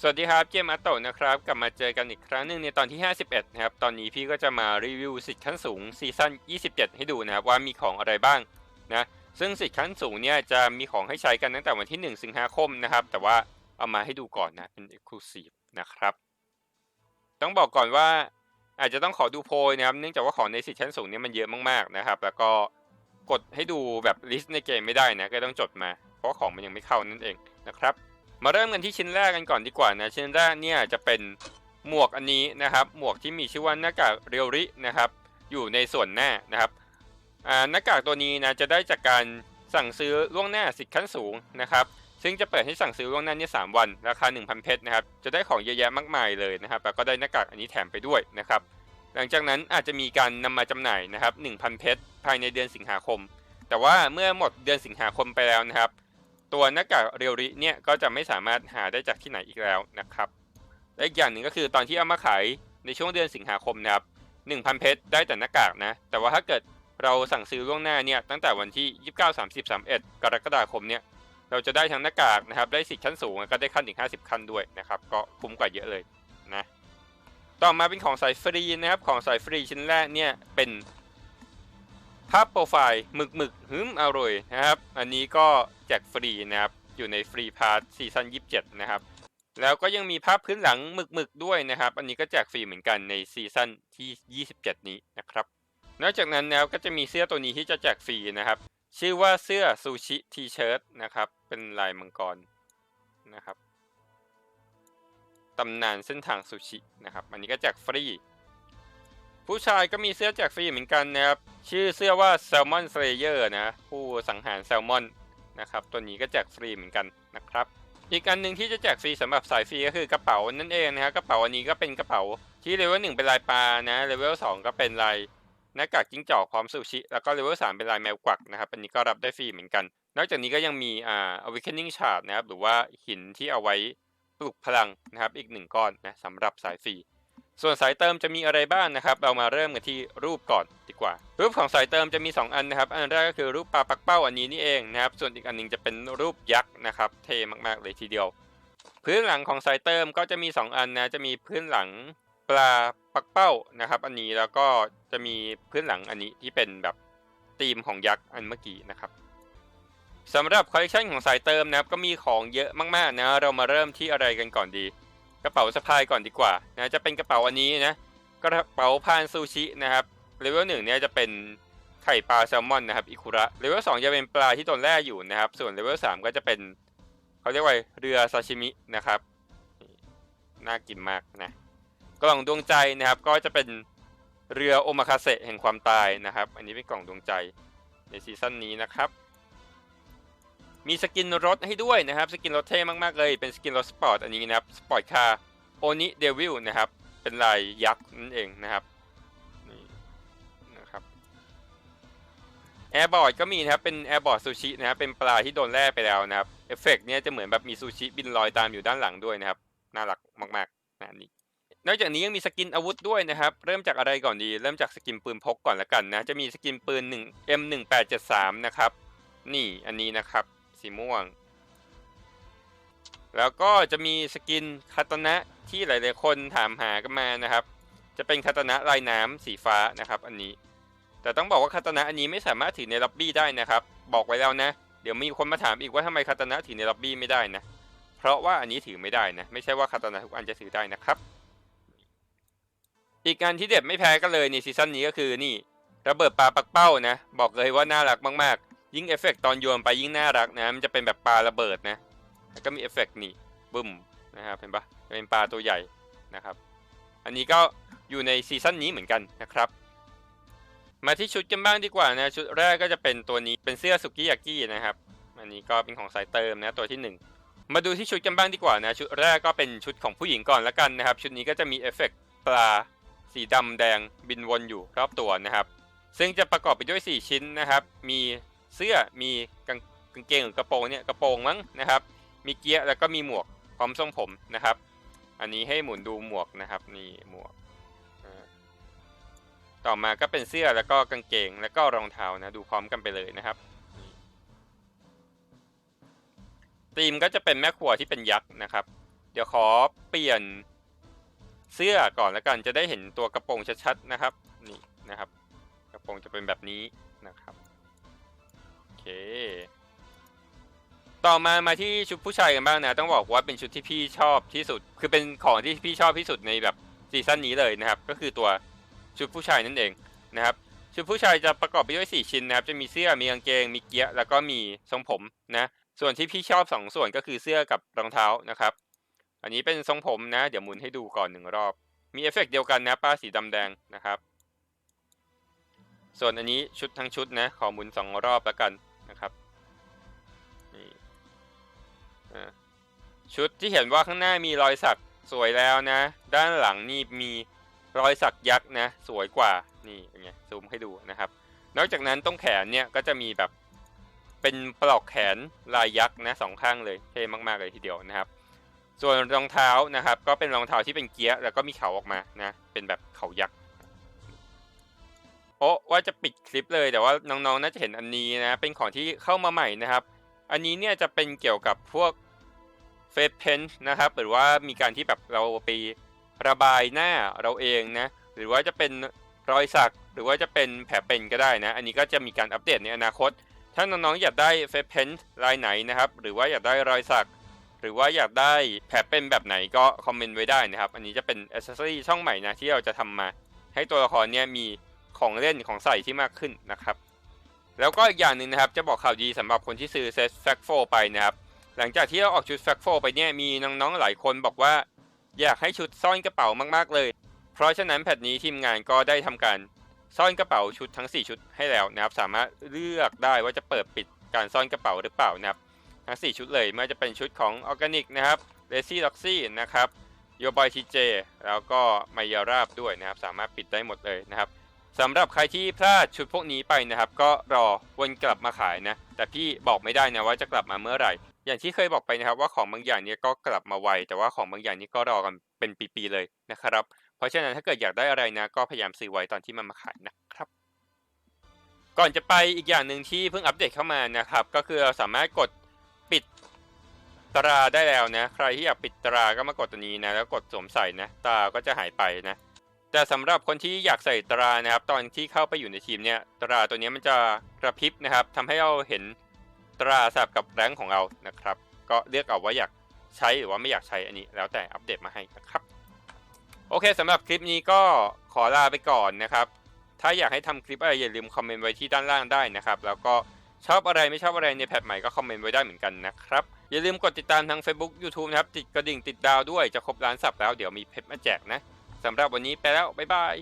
สวัสดีครับเกมอัตโตนะครับกลับมาเจอกันอีกครั้งหนึ่งในตอนที่ 51 นะครับ ตอนนี้พี่ก็จะมารีวิวสิทธิ์ขั้นสูงซีซั่น 27 ให้ดูนะครับว่ามีของอะไรบ้างนะซึ่งสิทธิ์ขั้นสูงเนี่ยจะมีของให้ใช้กันตั้งแต่วันที่ 1 สิงหาคมนะครับ แต่ว่าเอามาให้ดูก่อนนะเป็น Exclusive นะครับ ต้องบอกก่อนว่าอาจจะต้องขอดูโพยนะครับเนื่องจากว่าของในสิทธิ์ชั้นสูงเนี่ยมันเยอะมากๆนะครับ แล้วก็กดให้ดูแบบลิสต์ในเกมไม่ได้นะก็ต้องจดมา เพราะของมันยังไม่เข้านั่นเองนะครับ มาเริ่มกันที่ชิ้นแรกกันก่อนดีกว่านะชิ้นแรกเนี่ยจะเป็นหมวกอันนี้นะครับ หมวกที่มีชื่อว่าหน้ากากเรียวรินะครับ อยู่ในส่วนหน้านะครับหน้ากากตัวนี้นะจะได้จากการสั่งซื้อล่วงหน้าสิทธิ์ขั้นสูงนะครับ ซึ่งจะเปิดให้สั่งซื้อล่วงหน้านี่สวัน ราคา 1,000 เพชรนะครับ จะได้ของเยอะแยะมากมายเลยนะครับ แล้วก็ได้หน้ากากอันนี้แถมไปด้วยนะครับ หลังจากนั้นอาจจะมีการนำมาจำหน่ายนะครับ1,000 เพชรภายในเดือนสิงหาคม แต่ว่าเมื่อหมดเดือนสิงหาคมไปแล้วนะครับ ตัวหน้ากากเรียวริเนี่ยก็จะไม่สามารถหาได้จากที่ไหนอีกแล้วนะครับและอีกอย่างหนึ่งก็คือตอนที่เอามาขายในช่วงเดือนสิงหาคมนะครับ1,000 เพชรได้แต่หน้ากากนะ แต่ว่าถ้าเกิดเราสั่งซื้อล่วงหน้าเนี่ยตั้งแต่วันที่ 29 30 31 กรกฎาคมเนี่ยเราจะได้ทั้งหน้ากากนะครับได้สิทธิ์ชั้นสูงแล้วก็ได้ขั้นอีก 50 ขั้นด้วยนะครับก็คุ้มกว่าเยอะเลยนะต่อมาเป็นของสายฟรีนะครับของสายฟรีชิ้นแรกเนี่ยเป็น ภาพโปรไฟล์หมึกหมึกหืมอร่อยนะครับ อันนี้ก็แจกฟรีนะครับ อยู่ในฟรีพาร์ทซีซั่น27 นะครับ แล้วก็ยังมีภาพพื้นหลังหมึกหมึกด้วยนะครับ อันนี้ก็แจกฟรีเหมือนกันในซีซั่นที่ 27 นี้นะครับ นอกจากนั้นแล้วก็จะมีเสื้อตัวนี้ที่จะแจกฟรีนะครับ ชื่อว่าเสื้อซูชิทีเชิร์ตนะครับ เป็นลายมังกรนะครับตำนานเส้นทางซูชินะครับ อันนี้ก็แจกฟรี ผู้ชายก็มีเสื้อแจกฟรีเหมือนกันนะครับ ชื่อเสื้อว่า Salmon Slayer นะ ผู้สังหารแซลมอนนะครับ ตัวนี้ก็แจกฟรีเหมือนกันนะครับ อีกอันหนึ่งที่จะแจกฟรีสำหรับสายฟรีก็คือกระเป๋านั่นเองนะครับกระเป๋าอันนี้ก็เป็นกระเป๋าที่เลเวลหนึ่งเป็นลายปลานะเลเวลสองก็เป็นลายหน้ากากจิ้งจอกพร้อมซูชิ แล้วก็เลเวลสามเป็นลายแมวกวักนะครับ อันนี้ก็รับได้ฟรีเหมือนกัน นอกจากนี้ก็ยังมีอ่า awakening shard นะครับหรือว่าหินที่เอาไว้ปลุกพลังนะครับ อีกหนึ่งก้อนนะสำหรับสายฟรีส่วนสายเติมจะมีอะไรบ้างนะครับ เรามาเริ่มกันที่รูปก่อน กว่า รูปของสายเติมจะมี 2 อันนะครับ อันแรกก็คือรูปปลาปักเป้าอันนี้นี่เองนะครับ ส่วนอีกอันหนึงจะเป็นรูปยักษ์นะครับ เท่มากๆเลยทีเดียว พื้นหลังของสายเติมก็จะมี 2 อันนะ จะมีพื้นหลังปลาปักเป้านะครับ อันนี้แล้วก็จะมีพื้นหลังอันนี้ที่เป็นแบบธีมของยักษ์อันเมื่อกี้นะครับสำหรับคอลเลคชันของสายเติมนะครับก็มีของเยอะมากๆนะเรามาเริ่มที่อะไรกันก่อนดี กระเป๋าสะพายก่อนดีกว่านะจะเป็นกระเป๋าอันนี้นะกระเป๋าพานซูชินะครับ เลเวลหนึ่งเนี่ยจะเป็นไข่ปลาแซลมอนนะครับอิคุระเลเวลสองจะเป็นปลาที่ตนแร่อยู่นะครับ ส่วนเลเวลสามก็จะเป็นเขาเรียกว่าเรือซาชิมินะครับน่ากินมากนะกล่องดวงใจนะครับ ก็จะเป็นเรือโอมาคาเซแห่งความตายนะครับ อันนี้เป็นกล่องดวงใจในซีซั่นนี้นะครับ มีสกินรถให้ด้วยนะครับ สกินรถเท่มากๆเลย เป็นสกินรถสปอร์ตอันนี้นะครับสปอร์ตคาร์โอนิเดวิลนะครับ เป็นลายยักษ์นั่นเองนะครับ แอร์บอร์ดก็มีนะครับ เป็นแอร์บอร์ดซูชินะครับ เป็นปลาที่โดนแล่ไปแล้วนะครับ เอฟเฟกต์เนี่ยจะเหมือนแบบมีซูชิบินลอยตามอยู่ด้านหลังด้วยนะครับ น่ารักมากๆนะนนี้นอกจากนี้ยังมีสกินอาวุธด้วยนะครับ เริ่มจากอะไรก่อนดี เริ่มจากสกินปืนพกก่อนละกันนะ จะมีสกินปืน1 M1873 นะครับ นี่อันนี้นะครับ สีม่วง แล้วก็จะมีสกินคาตานะที่หลาย ๆ คนถามหากันมานะครับ จะเป็นคาตานะลายน้ำสีฟ้านะครับ อันนี้ แต่ต้องบอกว่าคาตานะอันนี้ไม่สามารถถือในล็อบบี้ได้นะครับ บอกไว้แล้วนะ เดี๋ยวมีคนมาถามอีกว่าทำไมคาตานะถือในล็อบบี้ไม่ได้นะ เพราะว่าอันนี้ถือไม่ได้นะ ไม่ใช่ว่าคาตานะทุกอันจะถือได้นะครับ อีกงานที่เด็ดไม่แพ้กันเลยในซีซั่นนี้ก็คือนี่ระเบิดปลาปักเป้านะ บอกเลยว่าน่ารักมากๆ ยิ่งเอฟเฟกต์ตอนโยนไปยิ่งน่ารักนะ มันจะเป็นแบบปลาระเบิดนะ แล้วก็มีเอฟเฟกต์นี่บึ้มนะครับเห็นปะเป็นปลาตัวใหญ่นะครับ อันนี้ก็อยู่ในซีซั่นนี้เหมือนกันนะครับ มาที่ชุดกันบ้างดีกว่านะ ชุดแรกก็จะเป็นตัวนี้เป็นเสื้อสุกิยากินะครับ อันนี้ก็เป็นของสายเติมนะตัวที่หนึ่งมาดูที่ชุดกันบ้างดีกว่านะ ชุดแรกก็เป็นชุดของผู้หญิงก่อนละกันนะครับ ชุดนี้ก็จะมีเอฟเฟกต์ปลาสีดำแดงบินวนอยู่รอบตัวนะครับ ซึ่งจะประกอบไปด้วย 4 ชิ้นนะครับ มีเสื้อมีกางกางเกงหรือกระโปรงเนี่ยกระโปรงมั้งนะครับ มีเกียร์แล้วก็มีหมวกพร้อมทรงผมนะครับ อันนี้ให้หมุนดูหมวกนะครับนี่หมวก ต่อมาก็เป็นเสื้อแล้วก็กางเกงแล้วก็รองเท้านะดูพร้อมกันไปเลยนะครับธีมก็จะเป็นแม่ครัวที่เป็นยักษ์นะครับ เดี๋ยวขอเปลี่ยนเสื้อก่อนแล้วกันจะได้เห็นตัวกระโปรงชัดๆนะครับนี่นะครับ กระโปรงจะเป็นแบบนี้นะครับโอเค ต่อมามาที่ชุดผู้ชายกันบ้างนะต้องบอกว่าเป็นชุดที่พี่ชอบที่สุด คือเป็นของที่พี่ชอบที่สุดในแบบซีซั่นนี้เลยนะครับ ก็คือตัว ชุดผู้ชายนั่นเองนะครับชุดผู้ชายจะประกอบไปด้วย 4 ชิ้นนะครับจะมีเสื้อมีกางเกง มีเกียร์แล้วก็มีทรงผมนะส่วนที่พี่ชอบ 2 ส่วนก็คือเสื้อกับรองเท้านะครับ อันนี้เป็นทรงผมนะ เดี๋ยวหมุนให้ดูก่อนหนึ่งรอบ มีเอฟเฟกต์เดียวกันนะป้าสีดำแดงนะครับ ส่วนอันนี้ชุดทั้งชุดนะขอหมุนสองรอบแล้วกันนะครับนี่ชุดที่เห็นว่าข้างหน้ามีรอยสักสวยแล้วนะ ด้านหลังนี่มี รอยสักยักษ์นะสวยกว่านี่เป็นไงซูมให้ดูนะครับ นอกจากนั้นตรงแขนเนี่ยก็จะมีแบบเป็นปลอกแขนลายยักษ์นะสองข้างเลยเท่มากๆเลยทีเดียวนะครับ ส่วนรองเท้านะครับ ก็เป็นรองเท้าที่เป็นเกียร์แล้วก็มีเขาออกมานะเป็นแบบเขายักษ์โอ้ว่าจะปิดคลิปเลยแต่ว่าน้องๆน่าจะเห็นอันนี้นะเป็นของที่เข้ามาใหม่นะครับ อันนี้เนี่ยจะเป็นเกี่ยวกับพวกเฟซเพนนะครับหรือว่ามีการที่แบบเราไป ระบายหน้าเราเองนะ หรือว่าจะเป็นรอยสัก หรือว่าจะเป็นแผลเป็นก็ได้นะ อันนี้ก็จะมีการอัปเดตในอนาคต ถ้าน้องๆอยากได้เฟซเพนลายไหนนะครับ หรือว่าอยากได้รอยสัก หรือว่าอยากได้แผลเป็นแบบไหนก็คอมเมนต์ไว้ได้นะครับ อันนี้จะเป็นอ c เซอรี่ช่องใหม่นะที่เราจะทำมา ให้ตัวละครเนี่ยมีของเล่นของใส่ที่มากขึ้นนะครับ แล้วก็อีกอย่างหนึ่งนะครับ จะบอกข่าวดีสำหรับคนที่ซื้อเซตแฟกโฟไปนะครับ หลังจากที่เราออกชุดแฟกโฟไปเนี่ยมีน้องๆหลายคนบอกว่า อยากให้ชุดซ่อนกระเป๋ามากๆเลย เพราะฉะนั้นแพทนี้ทีมงานก็ได้ทำการซ่อนกระเป๋าชุดทั้ง 4 ชุดให้แล้วนะครับ สามารถเลือกได้ว่าจะเปิดปิดการซ่อนกระเป๋าหรือเปล่านะครับ ทั้ง 4 ชุดเลยไม่ว่าจะเป็นชุดของออร์แกนิกนะครับเลซี่ล็อกซี่นะครับโยบอยทีเจแล้วก็ไมยาราบด้วยนะครับ สามารถปิดได้หมดเลยนะครับสำหรับใครที่พลาดชุดพวกนี้ไปนะครับ ก็รอวนกลับมาขายนะ แต่พี่บอกไม่ได้นะว่าจะกลับมาเมื่อไหร่ อย่างที่เคยบอกไปนะครับว่าของบางอย่างเนี้ก็กลับมาไว แต่ว่าของบางอย่างนี้ก็รอกันเป็นปีๆเลยนะครับ เพราะฉะนั้นถ้าเกิดอยากได้อะไรนะ ก็พยายามซื้อไว้ตอนที่มันมาขายนะครับ ก่อนจะไปอีกอย่างหนึ่งที่เพิ่งอัปเดตเข้ามานะครับ ก็คือเราสามารถกดปิดตราได้แล้วนะ ใครที่อยากปิดตราก็มากดตัวนี้นะ แล้วกดสวมใส่นะ ตาก็จะหายไปนะ แต่สำหรับคนที่อยากใส่ตรานะครับ ตอนที่เข้าไปอยู่ในทีมเนี่ย ตราตัวนี้มันจะกระพริบนะครับทำให้เราเห็น ตราสลับกับแรงของเรานะครับ ก็เลือกเอาว่าอยากใช้หรือว่าไม่อยากใช้อันนี้แล้วแต่อัปเดตมาให้นะครับ โอเคสำหรับคลิปนี้ก็ขอลาไปก่อนนะครับ ถ้าอยากให้ทำคลิปอะไรอย่าลืมคอมเมนต์ไว้ที่ด้านล่างได้นะครับ แล้วก็ชอบอะไรไม่ชอบอะไรในแพทใหม่ก็คอมเมนต์ไว้ได้เหมือนกันนะครับ อย่าลืมกดติดตามทาง Facebook YouTube นะครับ ติดกระดิ่งติดดาวด้วยจะครบล้านสับแล้วเดี๋ยวมีเพชรมาแจกนะสำหรับวันนี้ไปแล้วบ๊ายบาย